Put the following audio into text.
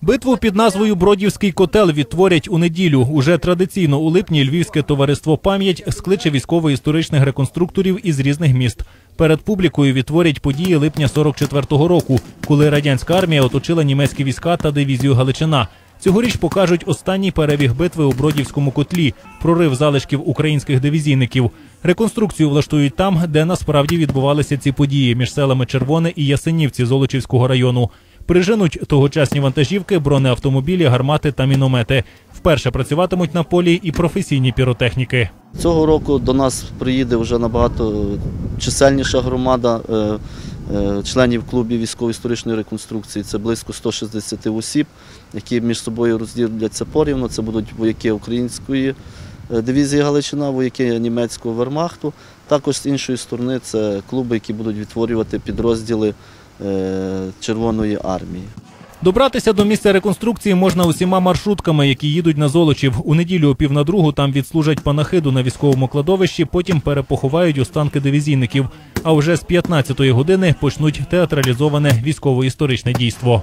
Битву під назвою Бродівський котел відтворять у неділю. Уже традиційно у липні Львівське товариство Пам'ять скличе військово-історичних реконструкторів із різних міст. Перед публікою відтворять події липня 44-го року, коли радянська армія оточила німецькі війська та дивізію Галичина. Цьогоріч покажуть останній перебіг битви у Бродівському котлі, прорив залишків українських дивізійників. Реконструкцію влаштують там, де насправді відбувалися ці події між селами Червоне і Ясенівці Золочівського району. Приженуть тогочасні вантажівки, бронеавтомобілі, гармати та міномети. Вперше працюватимуть на полі і професійні піротехніки. Цього року до нас приїде вже набагато чисельніша громада е, е, членів клубів військово-історичної реконструкції. Це близько 160 осіб, які між собою розділяться порівно. Це будуть вояки української е, дивізії Галичина, вояки німецького вермахту. Також з іншої сторони це клуби, які будуть відтворювати підрозділи Червоної армії. Добратися до місця реконструкції можна усіма маршрутками, які їдуть на Золочів. У неділю о пів на другу там відслужать панахиду на військовому кладовищі, потім перепоховають останки дивізійників. А вже з 15-ї години почнуть театралізоване військово-історичне дійство.